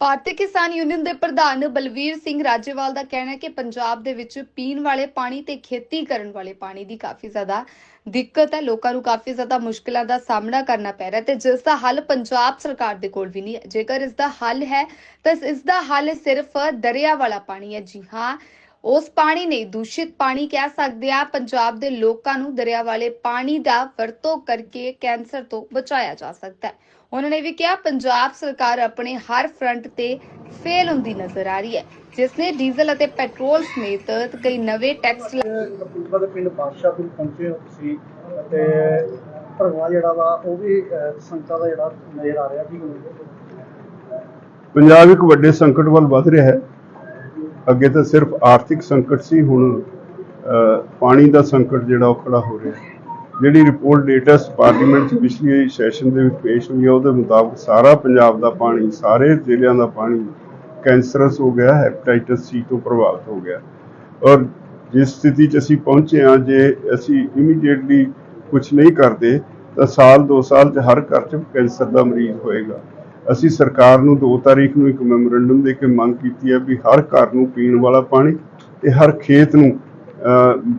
ਭਾਰਤੀ ਕਿਸਾਨ ਯੂਨੀਅਨ ਦੇ ਪ੍ਰਧਾਨ ਬਲਵੀਰ ਸਿੰਘ ਰਾਜੇਵਾਲ ਦਾ ਕਹਿਣਾ ਹੈ ਕਿ ਪੰਜਾਬ ਦੇ ਵਿੱਚ ਪੀਣ ਵਾਲੇ ਪਾਣੀ ਤੇ ਖੇਤੀ ਕਰਨ ਵਾਲੇ ਪਾਣੀ ਦੀ ਕਾਫੀ ਜ਼ਿਆਦਾ ਦਿੱਕਤ ਹੈ। ਲੋਕਾਂ ਨੂੰ ਕਾਫੀ ਜ਼ਿਆਦਾ ਮੁਸ਼ਕਲਾਂ ਦਾ ਸਾਹਮਣਾ ਕਰਨਾ ਪੈ ਰਿਹਾ ਤੇ ਜਿਸ ਦਾ ਹੱਲ ਪੰਜਾਬ ਸਰਕਾਰ ਦੇ ਕੋਲ ਵੀ ਨਹੀਂ ਹੈ। ਜੇਕਰ ਇਸ ਦਾ ਹੱਲ ਹੈ, ਤਾਂ ਇਸ ਦਾ ਹੱਲ ਸਿਰਫ ਦਰਿਆ ਵਾਲਾ ਪਾਣੀ ਹੈ। ਜੀ ਹਾਂ, ਉਸ ਪਾਣੀ ਨੇ ਦੂਸ਼ਿਤ ਪਾਣੀ ਕਹਿ ਸਕਦੇ ਆ ਪੰਜਾਬ ਦੇ ਲੋਕਾਂ ਨੂੰ ਦਰਿਆ ਵਾਲੇ ਪਾਣੀ ਦਾ ਵਰਤੋਂ ਕਰਕੇ ਕੈਂਸਰ ਤੋਂ ਬਚਾਇਆ ਜਾ ਸਕਦਾ ਹੈ। ਉਹਨਾਂ ਨੇ ਵੀ ਕਿਹਾ ਪੰਜਾਬ ਸਰਕਾਰ ਆਪਣੇ ਹਰ ਫਰੰਟ ਤੇ ਫੇਲ ਹੁੰਦੀ ਨਜ਼ਰ ਆ ਰਹੀ ਹੈ ਜਿਸ ਨੇ ਡੀਜ਼ਲ ਅਤੇ ਪੈਟਰੋਲ ਸਮੇਤ ਕਈ ਨਵੇਂ ਟੈਕਸ ਕਪੂਰਥਲਾ ਦੇ ਪਿੰਡ ਬਾਦਸ਼ਾਹਪੁਰ ਪਹੁੰਚੇ ਹੋ ਤੁਸੀਂ ਤੇ ਭਰਵਾ ਜਿਹੜਾ ਵਾ ਉਹ ਵੀ ਸੰਗਤਾਂ ਦਾ ਜਿਹੜਾ ਨਜ਼ਰ ਆ ਰਿਹਾ ਕੀ ਪੰਜਾਬ ਇੱਕ ਵੱਡੇ ਸੰਕਟ ਵੱਲ ਵਧ ਰਿਹਾ ਹੈ। ਅੱਗੇ ਤਾਂ ਸਿਰਫ ਆਰਥਿਕ ਸੰਕਟ ਸੀ ਹੁਣ ਪਾਣੀ ਦਾ ਸੰਕਟ ਜਿਹੜਾ ਉਹ ਖੜਾ ਹੋ ਰਿਹਾ ਹੈ। ਜਿਹੜੀ ਰਿਪੋਰਟ ਲੇਟੈਸਟ ਪਾਰਲੀਮੈਂਟ 'ਚ ਪਿਛਲੀ ਸੈਸ਼ਨ ਦੇ ਵਿੱਚ ਪੇਸ਼ ਹੋਈ ਹੈ, ਉਹਦੇ ਮੁਤਾਬਕ ਸਾਰਾ ਪੰਜਾਬ ਦਾ ਪਾਣੀ, ਸਾਰੇ ਜ਼ਿਲ੍ਹਿਆਂ ਦਾ ਪਾਣੀ ਕੈਂਸਰਸ ਹੋ ਗਿਆ ਹੈਪੇਟਾਈਟਸ ਸੀ ਤੋਂ ਪ੍ਰਭਾਵਿਤ ਹੋ ਗਿਆ। ਔਰ ਜਿਸ ਸਥਿਤੀ 'ਚ ਅਸੀਂ ਪਹੁੰਚੇ ਹਾਂ, ਜੇ ਅਸੀਂ ਇਮੀਡੀਏਟਲੀ ਕੁਝ ਨਹੀਂ ਕਰਦੇ, ਤਾਂ ਸਾਲ 2 ਸਾਲ 'ਚ ਹਰ ਘਰ 'ਚ ਕੈਂਸਰ ਦਾ ਮਰੀਜ਼ ਹੋਏਗਾ। ਅਸੀਂ ਸਰਕਾਰ ਨੂੰ 2 ਤਾਰੀਖ ਨੂੰ ਇੱਕ ਮੈਮੋਰੈਂਡਮ ਦੇ ਕੇ ਮੰਗ ਕੀਤੀ ਹੈ ਵੀ ਹਰ ਘਰ ਨੂੰ ਪੀਣ ਵਾਲਾ ਪਾਣੀ ਤੇ ਹਰ ਖੇਤ ਨੂੰ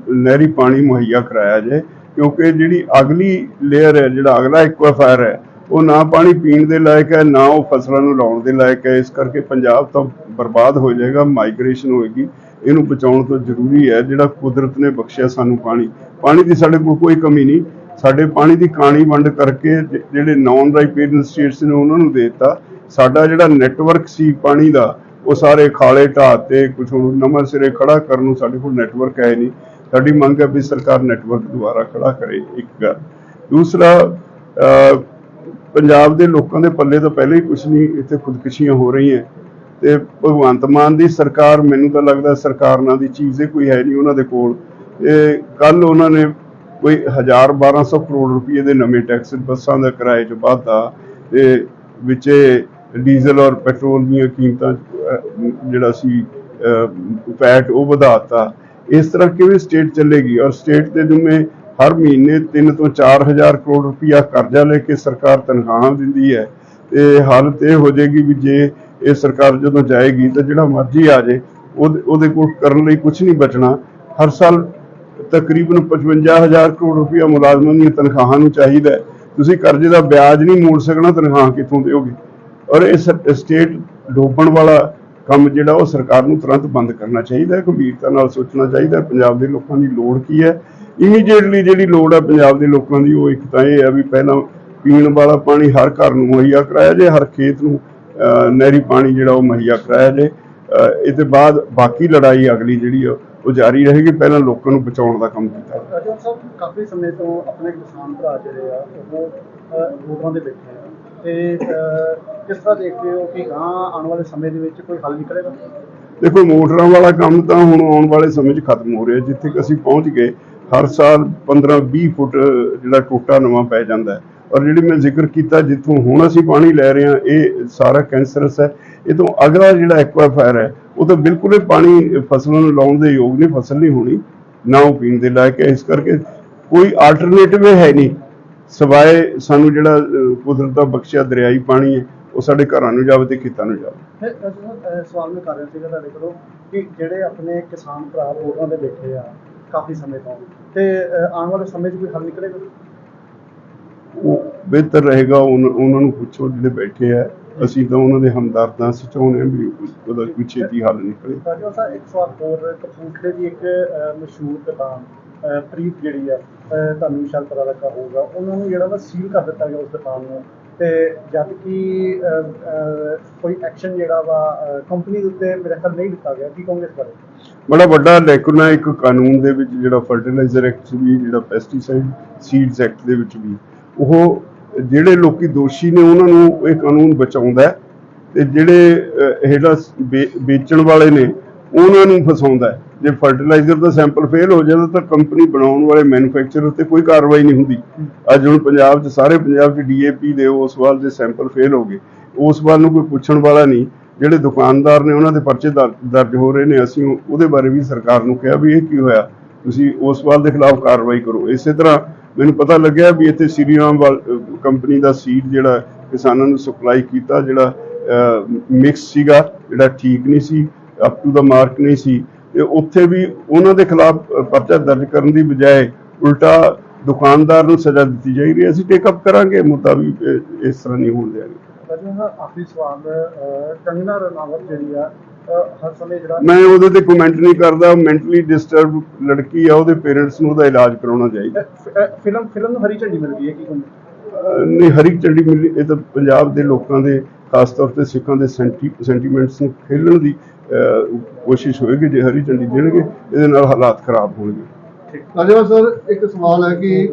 ਨਹਿਰੀ ਪਾਣੀ ਮੁਹੱਈਆ ਕਰਾਇਆ ਜਾਏ। ਕਿਉਂਕਿ ਜਿਹੜੀ ਅਗਲੀ ਲੇਅਰ ਹੈ, ਜਿਹੜਾ ਅਗਲਾ ਐਕਵਾਫਾਇਰ ਹੈ, ਉਹ ਨਾ ਪਾਣੀ ਪੀਣ ਦੇ ਲਾਇਕ ਹੈ, ਨਾ ਉਹ ਫਸਲਾਂ ਨੂੰ ਲਾਉਣ ਦੇ ਲਾਇਕ ਹੈ। ਇਸ ਕਰਕੇ ਪੰਜਾਬ ਤਾਂ ਬਰਬਾਦ ਹੋ ਜਾਏਗਾ ਮਾਈਗ੍ਰੇਸ਼ਨ ਹੋਏਗੀ। ਇਹਨੂੰ ਬਚਾਉਣ ਤੋਂ ਜ਼ਰੂਰੀ ਹੈ, ਜਿਹੜਾ ਕੁਦਰਤ ਨੇ ਬਖਸ਼ਿਆ ਸਾਨੂੰ ਪਾਣੀ। ਪਾਣੀ ਦੀ ਸਾਡੇ ਕੋਲ ਕੋਈ ਕਮੀ ਨਹੀਂ। ਸਾਡੇ ਪਾਣੀ ਦੀ ਕਾਣੀ ਵੰਡ ਕਰਕੇ ਜਿਹੜੇ ਨਾਨ ਰਾਈਪੇਰੀਅਨ ਸਟੇਟਸ ਨੇ ਉਹਨਾਂ ਨੂੰ ਦੇ ਦਿੱਤਾ। ਸਾਡਾ ਜਿਹੜਾ ਨੈਟਵਰਕ ਸੀ ਪਾਣੀ ਦਾ, ਉਹ ਸਾਰੇ ਖਾਲੇ ਢਾਹ ਤੇ ਕੁਝ ਹੁਣ ਨਵਾਂ ਸਿਰੇ ਖੜਾ ਕਰਨ ਨੂੰ ਸਾਡੇ ਕੋਲ ਨੈਟਵਰਕ ਹੈ ਨਹੀਂ। ਸਾਡੀ ਮੰਗ ਹੈ ਵੀ ਸਰਕਾਰ ਨੈਟਵਰਕ ਦੁਬਾਰਾ ਖੜਾ ਕਰੇ ਇੱਕ ਗੱਲ। ਦੂਸਰਾ ਪੰਜਾਬ ਦੇ ਲੋਕਾਂ ਦੇ ਪੱਲੇ ਤਾਂ ਪਹਿਲੇ ਹੀ ਕੁਝ ਨਹੀਂ, ਇੱਥੇ ਖੁਦਕੁਸ਼ੀਆਂ ਹੋ ਰਹੀਆਂ। ਤੇ ਭਗਵੰਤ ਮਾਨ ਦੀ ਸਰਕਾਰ, ਮੈਨੂੰ ਤਾਂ ਲੱਗਦਾ ਸਰਕਾਰ ਨਾਂ ਦੀ ਚੀਜ਼ ਹੀ ਕੋਈ ਹੈ ਨਹੀਂ ਉਹਨਾਂ ਦੇ ਕੋਲ। ਇਹ ਕੱਲ ਉਹਨਾਂ ਨੇ ਕੋਈ 1000 1200 ਕਰੋੜ ਰੁਪਏ ਦੇ ਨਵੇਂ ਟੈਕਸ ਬੱਸਾਂ ਦਾ ਕਿਰਾਏ ਚ ਵਾਧਾ, ਤੇ ਵਿੱਚ ਡੀਜ਼ਲ ਔਰ ਪੈਟਰੋਲ ਦੀਆਂ ਕੀਮਤਾਂ ਜਿਹੜਾ ਸੀ ਪੈਟ ਉਹ ਵਧਾਤਾ ਇਸ ਤਰ੍ਹਾਂ ਕਿਵੇਂ ਸਟੇਟ ਚੱਲੇਗੀ? ਔਰ ਸਟੇਟ ਦੇ ਜਿੰਮੇ ਹਰ ਮਹੀਨੇ 3 ਤੋਂ 4000 ਕਰੋੜ ਰੁਪਇਆ ਕਰਜ਼ਾ ਲੈ ਕੇ ਸਰਕਾਰ ਤਨਖਾਹਾਂ ਦਿੰਦੀ ਹੈ। ਤੇ ਹਾਲਤ ਇਹ ਹੋ ਜਾਏਗੀ ਵੀ ਜੇ ਇਹ ਸਰਕਾਰ ਜਦੋਂ ਜਾਏਗੀ ਤਾਂ ਜਿਹੜਾ ਮਰਜ਼ੀ ਆ ਜਾਏ, ਉਹਦੇ ਉਹਦੇ ਕੋਲ ਕਰਨ ਲਈ ਕੁਝ ਨਹੀਂ ਬਚਣਾ। ਹਰ ਸਾਲ ਤਕਰੀਬਨ 55000 ਕਰੋੜ ਰੁਪਇਆ ਮੁਲਾਜ਼ਮਾਂ ਦੀਆਂ ਤਨਖਾਹਾਂ ਨੂੰ ਚਾਹੀਦਾ ਹੈ। ਤੁਸੀਂ ਕਰਜ਼ੇ ਦਾ ਵਿਆਜ ਨਹੀਂ ਮੋੜ ਸਕਣਾ ਤਨਖਾਹ ਕਿੱਥੋਂ ਦਿਓਗੇ? ਔਰ ਇਹ ਸਟੇਟ ਡੋਬਣ ਵਾਲਾ ਕੰਮ ਜਿਹੜਾ ਉਹ ਸਰਕਾਰ ਨੂੰ ਤੁਰੰਤ ਬੰਦ ਕਰਨਾ ਚਾਹੀਦਾ ਹੈ ਗੰਭੀਰਤਾ ਨਾਲ ਸੋਚਣਾ ਚਾਹੀਦਾ ਪੰਜਾਬ ਦੇ ਲੋਕਾਂ ਦੀ ਲੋੜ ਕੀ ਹੈ? ਇਮੀਡੀਏਟਲੀ ਜਿਹੜੀ ਲੋੜ ਹੈ ਪੰਜਾਬ ਦੇ ਲੋਕਾਂ ਦੀ ਉਹ ਇੱਕ ਤਾਂ ਇਹ ਹੈ ਵੀ ਪਹਿਲਾਂ ਪੀਣ ਵਾਲਾ ਪਾਣੀ ਹਰ ਘਰ ਨੂੰ ਮੁਹੱਈਆ ਕਰਾਇਆ ਜੇ ਹਰ ਖੇਤ ਨੂੰ ਨਹਿਰੀ ਪਾਣੀ ਜਿਹੜਾ ਉਹ ਮੁਹੱਈਆ ਕਰਾਇਆ ਜੇ ਇਹ ਤੋਂ ਬਾਅਦ ਬਾਕੀ ਲੜਾਈ ਅਗਲੀ ਜਿਹੜੀ ਆ ਉਹ ਜਾਰੀ ਰਹੇਗੀ। ਪਹਿਲਾਂ ਲੋਕਾਂ ਨੂੰ ਬਚਾਉਣ ਦਾ ਕੰਮ ਕੀਤਾ ਜਾਵੇ। ਸਾਹਿਬ ਕਾਫੀ ਸਮੇਂ ਤੋਂ ਆਪਣੇ ਕਿਸਾਨ ਭਰਾ ਜਿਹੜੇ ਆ ਉਹ ਅਹ, ਦੇ ਬੈਠੇ ਆ ਤੇ ਕਿਸ ਤਰ੍ਹਾਂ ਦੇਖਦੇ ਹੋ ਕਿ ਗਾਂ ਆਉਣ ਵਾਲੇ ਸਮੇਂ ਦੇ ਵਿੱਚ ਕੋਈ ਹੱਲ ਨਿਕਲੇਗਾ? ਦੇਖੋ, ਮੋਟਰਾਂ ਵਾਲਾ ਕੰਮ ਤਾਂ ਹੁਣ ਆਉਣ ਵਾਲੇ ਸਮੇਂ 'ਚ ਖਤਮ ਹੋ ਰਿਹਾ, ਜਿੱਥੇ ਅਸੀਂ ਪਹੁੰਚ ਗਏ, ਹਰ ਸਾਲ 15-20 ਫੁੱਟ, ਜਿਹੜਾ ਟੋਟਾ ਨਵਾਂ ਪੈ ਜਾਂਦਾ ਹੈ। ਔਰ ਜਿਹੜੀ ਮੈਂ ਜ਼ਿਕਰ ਕੀਤਾ, ਜਿੱਥੋਂ ਹੁਣ ਅਸੀਂ ਪਾਣੀ ਲੈ ਰਹੇ ਹਾਂ, ਇਹ ਸਾਰਾ ਕੈਂਸਰਸ ਹੈ। ਇਹ ਤੋਂ ਅਗਲਾ ਜਿਹੜਾ ਐਕਵਾਫਾਇਰ ਹੈ, ਉਹ ਤਾਂ ਬਿਲਕੁਲ ਹੀ ਪਾਣੀ ਫਸਲਾਂ ਨੂੰ ਲਾਉਣ ਦੇ ਯੋਗ ਨਹੀਂ, ਫਸਲ ਨਹੀਂ ਹੋਣੀ, ਨਾ ਉਹ ਪੀਣ ਦੇ ਲਾਇਕ ਹੈ। ਇਸ ਕਰਕੇ ਕੋਈ ਆਲਟਰਨੇਟਿਵ ਹੈ ਨਹੀਂ। ਸਵਾਏ ਸਾਨੂੰ ਜਿਹੜਾ ਕੁਦਰਤ ਦਾ ਬਖਸ਼ਿਆ ਦਰਿਆਈ ਪਾਣੀ ਹੈ ਉਹ ਸਾਡੇ ਘਰਾਂ ਨੂੰ ਜਾਵੇ ਤੇ ਖੇਤਾਂ ਨੂੰ ਜਾਵੇ। ਫਿਰ ਅਹ, ਸਵਾਲ ਮੈਂ ਕਰ ਰਿਹਾ ਸੀਗਾ ਤੁਹਾਡੇ ਕੋਲੋਂ ਕਿ ਜਿਹੜੇ ਆਪਣੇ ਕਿਸਾਨ ਭਰਾ ਵੋਟਾਂ ਦੇ ਬੈਠੇ ਆ ਕਾਫੀ ਸਮੇਂ ਤੋਂ। ਤੇ ਅਹ, ਆਉਣ ਵਾਲੇ ਸਮੇਂ 'ਚ ਕੋਈ ਹੱਲ ਨਿਕਲੇਗਾ? ਉਹ ਬਿਹਤਰ ਰਹੇਗਾ ਉਨ- ਉਹਨਾਂ ਨੂੰ ਪੁੱਛੋ ਜਿਹੜੇ ਬੈਠੇ ਆ। ਅਸੀਂ ਤਾਂ ਉਹਨਾਂ ਦੇ ਹਮਦਰਦਾਂ ਅਸੀਂ ਚਾਹੁੰਦੇ ਹਾਂ ਵੀ ਉਹਦਾ ਕੋਈ ਛੇਤੀ ਹੱਲ ਨਿਕਲੇ। ਰਾਜਾ ਸਾਹਿਬ ਇੱਕ ਸਵਾਲ ਹੋਰ ਕਪੂਰਥਲੇ ਦੀ ਇੱਕ ਅਹ, ਮਸ਼ਹੂਰ ਦੁਕਾਨ ਅਹ, ਪ੍ਰੀਤ ਜਿਹੜੀ ਆ ਅਹ, ਤੁਹਾਨੂੰ ਸ਼ਾਇਦ ਪਤਾ ਲੱਗਾ ਹੋਊਗਾ ਉਹਨਾਂ ਨੂੰ ਜਿਹੜਾ ਵਾ ਸੀਲ ਕਰ ਦਿੱਤਾ ਗਿਆ ਉਸ ਦੁਕਾਨ ਨੂੰ। ਤੇ ਜਦ ਕਿ ਕੋਈ ਐਕਸ਼ਨ ਜਿਹੜਾ ਵਾ ਕੰਪਨੀ ਦੇ ਉੱਤੇ ਮੇਰੇ ਖਿਆਲ ਨਹੀਂ ਲਿੱਤਾ ਗਿਆ। ਕੀ ਕਹੋਗੇ ਬਾਰੇ? ਬੜਾ ਵੱਡਾ ਲੇਕਿਨ ਹੈ ਇੱਕ ਕਾਨੂੰਨ ਦੇ ਵਿੱਚ ਜਿਹੜਾ ਫਰਟੀਲਾਈਜ਼ਰ ਐਕਟ ਵੀ ਜਿਹੜਾ ਪੈਸਟੀਸਾਈਡ ਸੀਡਸ ਐਕਟ ਦੇ ਵਿੱਚ ਵੀ। ਉਹ ਜਿਹੜੇ ਲੋਕੀ ਦੋਸ਼ੀ ਨੇ ਉਹਨਾਂ ਨੂੰ ਇਹ ਕਾਨੂੰਨ ਬਚਾਉਂਦਾ ਤੇ ਜਿਹੜੇ ਅਹ, ਵੇਚਣ ਵਾਲੇ ਨੇ ਉਹਨਾਂ ਨੂੰ ਫਸਾਉਂਦਾ ਜੇ ਫਰਟੀਲਾਈਜ਼ਰ ਦਾ ਸੈਂਪਲ ਫੇਲ ਹੋ ਜਾਂਦਾ ਤਾਂ ਕੰਪਨੀ ਬਣਾਉਣ ਵਾਲੇ ਮੈਨੂਫੈਕਚਰਰ ਤੇ ਕੋਈ ਕਾਰਵਾਈ ਨਹੀਂ ਹੁੰਦੀ। ਅੱਜ ਹੁਣ ਪੰਜਾਬ 'ਚ, ਸਾਰੇ ਪੰਜਾਬ 'ਚ ਡੀਏਪੀ ਦੇ ਉਸ ਵਾਰ ਦੇ ਸੈਂਪਲ ਫੇਲ ਹੋ ਗਏ। ਉਸ ਵਾਰ ਨੂੰ ਕੋਈ ਪੁੱਛਣ ਵਾਲਾ ਨਹੀਂ। ਜਿਹੜੇ ਦੁਕਾਨਦਾਰ ਨੇ ਉਹਨਾਂ ਦੇ ਪਰਚੇ ਦਰ- ਦਰਜ ਹੋ ਰਹੇ ਨੇ। ਅਸੀਂ ਉਹਦੇ ਬਾਰੇ ਵੀ ਸਰਕਾਰ ਨੂੰ ਕਿਹਾ ਵੀ ਇਹ ਕੀ ਹੋਇਆ। ਤੁਸੀਂ ਉਸ ਵਾਲ ਦੇ ਖਿਲਾਫ ਕਾਰਵਾਈ ਕਰੋ। ਇਸੇ ਤਰ੍ਹਾਂ ਮੈਨੂੰ ਪਤਾ ਲੱਗਿਆ ਵੀ ਇੱਥੇ ਸ੍ਰੀਰਾਮ ਕੰਪਨੀ ਦਾ ਸੀਡ ਜਿਹੜਾ ਕਿਸਾਨਾਂ ਨੂੰ ਸਪਲਾਈ ਕੀਤਾ, ਜਿਹੜਾ ਮਿਕਸ ਸੀਗਾ, ਜਿਹੜਾ ਠੀਕ ਨਹੀਂ ਸੀ ਅਪ ਟੂ ਦਾ ਮਾਰਕ ਨਹੀਂ ਸੀ। ਤੇ ਉੱਥੇ ਵੀ ਉਹਨਾਂ ਦੇ ਖਿਲਾਫ ਪਰਚਾ ਦਰਜ ਕਰਨ ਦੀ ਬਜਾਏ ਉਲਟਾ ਦੁਕਾਨਦਾਰ ਨੂੰ ਸਜ਼ਾ ਦਿੱਤੀ ਜਾਏਗੀ ਅਸੀਂ ਟੇਕ ਅਪ ਕਰਾਂਗੇ ਮੁੱਦਾ ਵੀ ਇਸ ਤਰ੍ਹਾਂ ਨਹੀਂ ਹੋਣ ਦੇਵਾਂਗੇ ਰਾਜੂ ਦਾ ਆਖਰੀ ਸਵਾਲ ਅਹ, ਕੰਗਨਾ ਰਣਾਵਤ ਜਿਹੜੀ ਆ ਅਹ, ਹਰ ਸਮੇਂ ਜਿਹੜਾ ਮੈਂ ਉਹਦੇ ਤੇ ਕਮੈਂਟ ਨਹੀਂ ਕਰਦਾ। ਮੈਂਟਲੀ ਡਿਸਟਰਬ ਲੜਕੀ ਆ ਉਹਦੇ ਪੇਰੈਂਟਸ ਨੂੰ ਉਹਦਾ ਇਲਾਜ ਕਰਾਉਣਾ ਚਾਹੀਦਾ। ਫਿਲਮ ਫਿਲਮ ਨੂੰ ਹਰੀ ਝੰਡੀ ਮਿਲ ਗਈ ਹੈ ਕੀ ਨਹੀਂ ਹਰੀ ਝੰਡੀ ਮਿਲੀ ਇਹ ਤਾਂ ਪੰਜਾਬ ਦੇ ਲੋਕਾਂ ਦੇ ਖਾਸ ਤੌਰ ਤੇ ਸਿੱਖਾਂ ਦੇ ਸੈਂਟੀ ਸੈਂਟੀਮੈਂਟਸ ਨੂੰ ਖੇਲਣ ਦੀ ਕੋਸ਼ਿਸ਼ ਹੋਏਗੀ, ਜੇ ਹਰੀ ਝੰਡੀ ਦੇਣਗੇ, ਇਹਦੇ ਨਾਲ ਹਾਲਾਤ ਖਰਾਬ ਹੋਣਗੇ। ਰਾਜਾ ਸਰ, ਇੱਕ ਸਵਾਲ ਹੈ ਕਿ